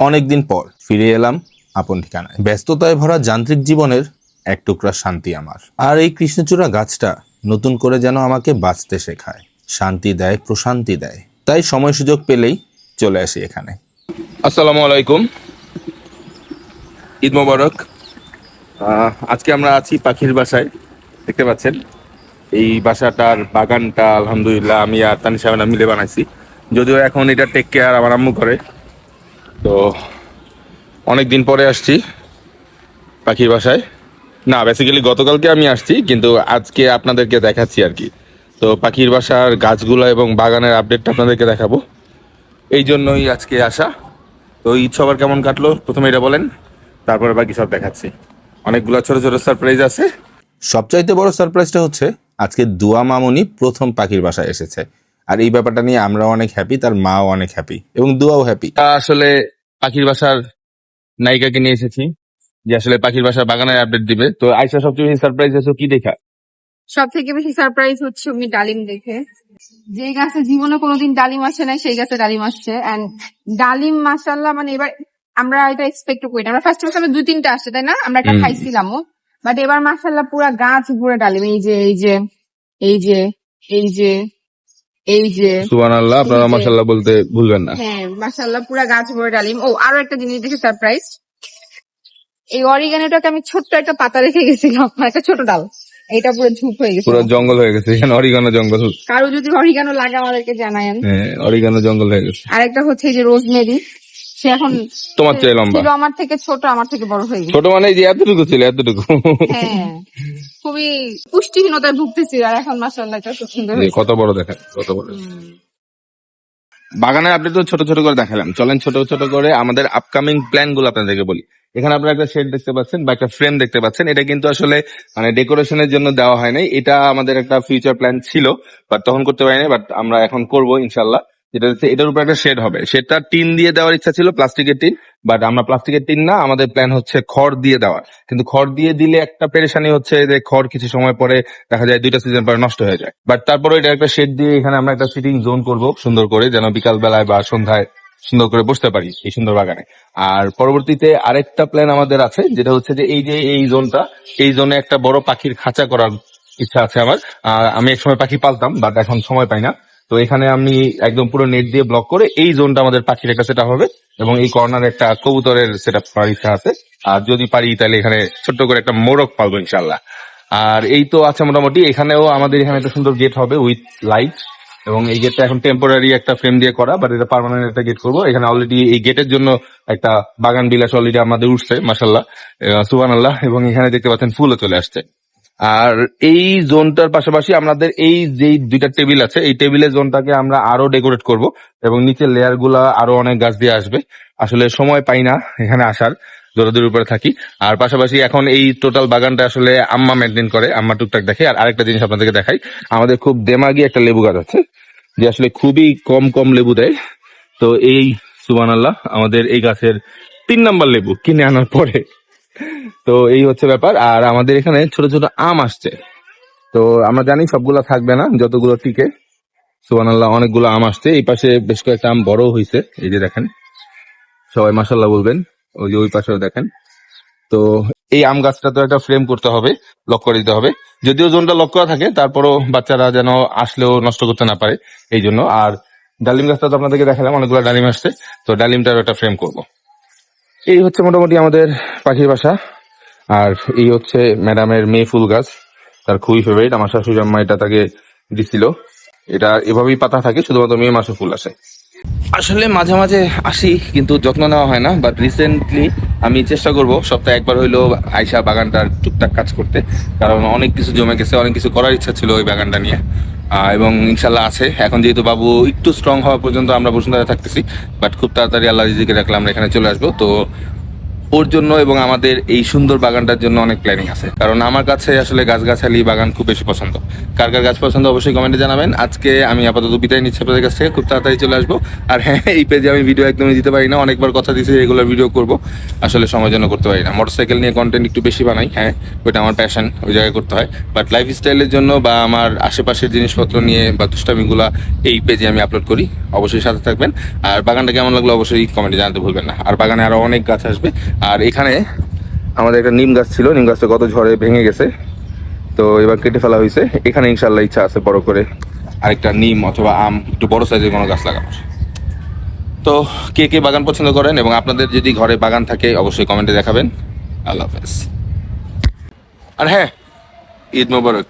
অনেকদিন পর ফিরে এলাম আপন ঠিকানায়। ব্যস্ততায় ভরা যান্ত্রিক জীবনের এক টুকরা শান্তি আমার। আর এই কৃষ্ণচূড়া গাছটা নতুন করে যেন আমাকে বাঁচতে শেখায়। শান্তি দেয়, প্রশান্তি দেয়। তাই সময় সুযোগ পেলেই চলে আসি এখানে। আসসালামু আলাইকুম। ঈদ মোবারক। আজকে আমরা আছি পাখির বাসায়। দেখতে পাচ্ছেন? এই বাসাটার বাগানটা, আলহামদুলিল্লাহ, আমি আর তানিশা মিলে বানাইছি। যদিও এখন এটা টেক কেয়ার আমার আম্মু করে। তো অনেক দিন পরে আসছি পাখির বাসায়। না বেসিক্যালি গতকালকে আমি আসছি কিন্তু আজকে আপনাদেরকে দেখাচ্ছি আর কি। তো পাখির বাসার গাছগুলো এবং বাগানের আপডেটটা আপনাদেরকে দেখাবো। এই জন্যই আজকে আসা। তো ঈদ সবার কেমন কাটলো? প্রথমে এটা বলেন তারপরে বাকি সব দেখাচ্ছি। অনেকগুলো ছোট ছোট সারপ্রাইজ আছে। সবচাইতে বড় সারপ্রাইজটা হচ্ছে আজকে দুয়া মামুনি প্রথম পাখির বাসায় এসেছে। আর এই ব্যাপারটা নিয়ে আমরা অনেক হ্যাপি তার মাও অনেক হ্যাপি এবং দুয়াও হ্যাপি আসলে পাখির বাসার নায়িকাকে নিয়ে এসেছি যে আসলে পাখির বাসার বাগানের আপডেট দিবে। তো আইসা সবচেয়ে বেশি সারপ্রাইজ হয়েছে কি দেখা? সব থেকে বেশি সারপ্রাইজ হচ্ছে আমি ডালিম দেখে। যে গাছে জীবনে কোনোদিন ডালিম আসে নাই সেই গাছে ডালিম আসছে। এন্ড ডালিম মাসাল্লাহ মানে এবার আমরা এটা এক্সপেক্ট করি না। আমরা ফার্স্ট মাসাল্লাহ দুই তিনটা আসছে তাই না? আমরা একটা হুম। খাইছিলামও। বাট এবার মাসাল্লাহ পুরা গাছ পুরো ডালিম। এই যে এই যে এই যে এই যে এই যে সুবান আল্লাহ আপনারা মাশাআল্লাহ বলতে ভুলবেন না। হ্যাঁ মাসাল্লাহ পুরা গাছ ভরে ডালিম। ও আরও একটা জিনিস দেখে সারপ্রাইজ এই অরিগানোটাকে আমি ছোট্ট একটা পাতা রেখে গেছিলাম একটা ছোট ডাল। এটা পুরো ঝুপ হয়ে গেছে পুরো জঙ্গল হয়ে গেছে এখানে অরিগানো জঙ্গল। কারও যদি অরিগানো লাগে আমাদেরকে জানায়েন। হ্যাঁ অরিগানো জঙ্গল হয়ে গেছে। আরেকটা হচ্ছে এই যে রোজমেরি সে এখন তোমার চেয়ে লম্বা। ছিল আমার থেকে ছোট আমার থেকে বড় হয়ে গেছে। ছোট মানে এই যে এতটুকু ছিল এতটুকু। হ্যাঁ। খুবই পুষ্টিহীনতায় ভুগতেছি আর এখন মাসাল্লাহ এটা খুব সুন্দর কত বড় দেখেন কত বড়। বাগানের আপডেট তো ছোট ছোট করে দেখালাম। চলেন ছোট ছোট করে আমাদের আপকামিং প্ল্যানগুলো আপনাদেরকে বলি। এখানে আপনারা একটা শেড দেখতে পাচ্ছেন বা একটা ফ্রেম দেখতে পাচ্ছেন। এটা কিন্তু আসলে মানে ডেকোরেশনের জন্য দেওয়া হয় নাই। এটা আমাদের একটা ফিউচার প্ল্যান ছিল বাট তখন করতে পারিনি বাট আমরা এখন করব ইনশাল্লাহ যেটা হচ্ছে এটার উপর একটা শেড হবে। সেটা টিন দিয়ে দেওয়ার ইচ্ছা ছিল, প্লাস্টিকের টিন বাট আমরা প্লাস্টিকের টিন না, আমাদের প্ল্যান হচ্ছে খড় দিয়ে দেওয়ার। কিন্তু খড় দিয়ে দিলে একটা পেরেশানি হচ্ছে যে খড় কিছু সময় পরে দেখা যায় দুইটা সিজন পরে নষ্ট হয়ে যায়। বাট তারপরে এটা একটা শেড দিয়ে এখানে আমরা একটা সিটিং জোন করব, সুন্দর করে, যেন বিকাল বেলায় বা সন্ধ্যায় সুন্দর করে বসতে পারি এই সুন্দর বাগানে। আর পরবর্তীতে আরেকটা প্ল্যান আমাদের আছে, যেটা হচ্ছে যে এই যে এই জোনটা এই জোনে একটা বড় পাখির খাঁচা করার ইচ্ছা আছে আমার। আমি একসময় পাখি পালতাম বাট এখন সময় পাই না। তো এখানে আমি একদম পুরো নেট দিয়ে ব্লক করে এই জোনটা আমাদের পাখির একটা সেট হবে এবং এই কর্নারে একটা কবুতরের সেট আপ ইচ্ছা আছে। আর যদি পারি তাহলে এখানে ছোট্ট করে একটা মোরগ পালবো ইনশাল্লাহ আর এই তো আছে মোটামুটি, এখানেও আমাদের এখানে একটা সুন্দর গেট হবে উইথ লাইট এবং এই গেটটা এখন টেম্পোরারি একটা ফ্রেম দিয়ে করা বাট এটা পার্মানেন্ট একটা গেট করব। এখানে অলরেডি এই গেটের জন্য একটা বাগান বিলাস অলরেডি আমাদের উঠছে মাসাল্লাহ সুবান আল্লাহ এবং এখানে দেখতে পাচ্ছেন ফুলও চলে আসছে। আর এই জোনটার পাশাপাশি আমাদের এই যে দুইটা টেবিল আছে, এই টেবিলের জোনটাকে আমরা আরও ডেকোরেট করব এবং নিচের লেয়ারগুলা আরও অনেক গাছ দিয়ে আসবে। আসলে সময় পাই না এখানে আসার দৌড়াদৌড়ির উপরে থাকি। আর পাশাপাশি এখন এই টোটাল বাগানটা আসলে আম্মা মেনটেন করে, আম্মা টুকটাক দেখে। আর আরেকটা জিনিস আপনাদেরকে দেখাই, আমাদের খুব দেমাগি একটা লেবু গাছ আছে, যে আসলে খুবই কম কম লেবু দেয়। তো এই সুবান আল্লাহ আমাদের এই গাছের তিন নাম্বার লেবু কিনে আনার পরে তো এই হচ্ছে ব্যাপার। আর আমাদের এখানে ছোট ছোট আম আসছে। তো আমরা জানি সবগুলো থাকবে না, যতগুলো টিকে। সুবান আল্লাহ অনেকগুলো আম আসছে। এই পাশে বেশ কয়েকটা আম বড় হয়েছে এই যে দেখেন। সবাই মাসাল্লাহ বলবেন, ওই যে ওই পাশেও দেখেন। তো এই আম গাছটা তো একটা ফ্রেম করতে হবে লক করে দিতে হবে। যদিও জোনটা লক করা থাকে, তারপরও বাচ্চারা যেন আসলেও নষ্ট করতে না পারে, এই জন্য। আর ডালিম গাছটা তো আপনাদেরকে দেখালাম, অনেকগুলো ডালিম আসছে। তো ডালিমটার একটা ফ্রেম করব। এই হচ্ছে মোটামুটি আমাদের পাখির বাসা। আর এই হচ্ছে ম্যাডামের মেয়ে ফুল গাছ। তার খুবই ফেভারিট আমার শাশুড়ি আম্মা এটা তাকে দিছিল। এটা এভাবেই পাতা থাকে, শুধুমাত্র মে মাসে ফুল আসে। আসলে মাঝে মাঝে আসি, কিন্তু যত্ন নেওয়া হয় না। বাট রিসেন্টলি আমি চেষ্টা করব, সপ্তাহে একবার হইল আইসা বাগানটার টুকটাক কাজ করতে। কারণ অনেক কিছু জমে গেছে, অনেক কিছু করার ইচ্ছা ছিল ওই বাগানটা নিয়ে। এবং ইনশাল্লাহ আছে। এখন যেহেতু বাবু একটু স্ট্রং হওয়া পর্যন্ত আমরা বসুন্ধরা থাকতেছি বাট খুব তাড়াতাড়ি আল্লাহ রিজিকে রাখলে আমরা এখানে চলে আসব। তো ওর জন্য এবং আমাদের এই সুন্দর বাগানটার জন্য অনেক প্ল্যানিং আছে। কারণ আমার কাছে আসলে গাছগাছালি বাগান খুব বেশি পছন্দ। কার কার গাছ পছন্দ অবশ্যই কমেন্টে জানাবেন। আজকে আমি আপাতত বিদায় নিচ্ছি আপনাদের কাছ থেকে। খুব তাড়াতাড়ি চলে আসব। আর হ্যাঁ এই পেজে আমি ভিডিও একদমই দিতে পারি না। অনেকবার কথা দিয়েছি রেগুলার ভিডিও করব। আসলে সময় জন্য করতে পারি না। মোটরসাইকেল নিয়ে কন্টেন্ট একটু বেশি বানাই হ্যাঁ ওইটা আমার প্যাশন ওই জায়গায় করতে হয়। বাট লাইফ স্টাইলের জন্য বা আমার আশেপাশের জিনিসপত্র নিয়ে বা দুষ্টামিগুলা এই পেজে আমি আপলোড করি। অবশ্যই সাথে থাকবেন। আর বাগানটা কেমন লাগল অবশ্যই কমেন্টে জানাতে ভুলবেন না। আর বাগানে আরও অনেক গাছ আসবে। আর এখানে আমাদের একটা নিম গাছ ছিল, নিম গাছটা কত ঝড়ে ভেঙে গেছে। তো এবার কেটে ফেলা হয়েছে। এখানে ইনশাল্লাহ ইচ্ছা আছে বড় করে আরেকটা নিম অথবা আম, একটু বড় সাইজের কোনো গাছ লাগানোর তো কে কে বাগান পছন্দ করেন এবং আপনাদের যদি ঘরে বাগান থাকে, অবশ্যই কমেন্টে দেখাবেন। আল্লাহ হাফেজ। আর হ্যাঁ ঈদ মোবারক।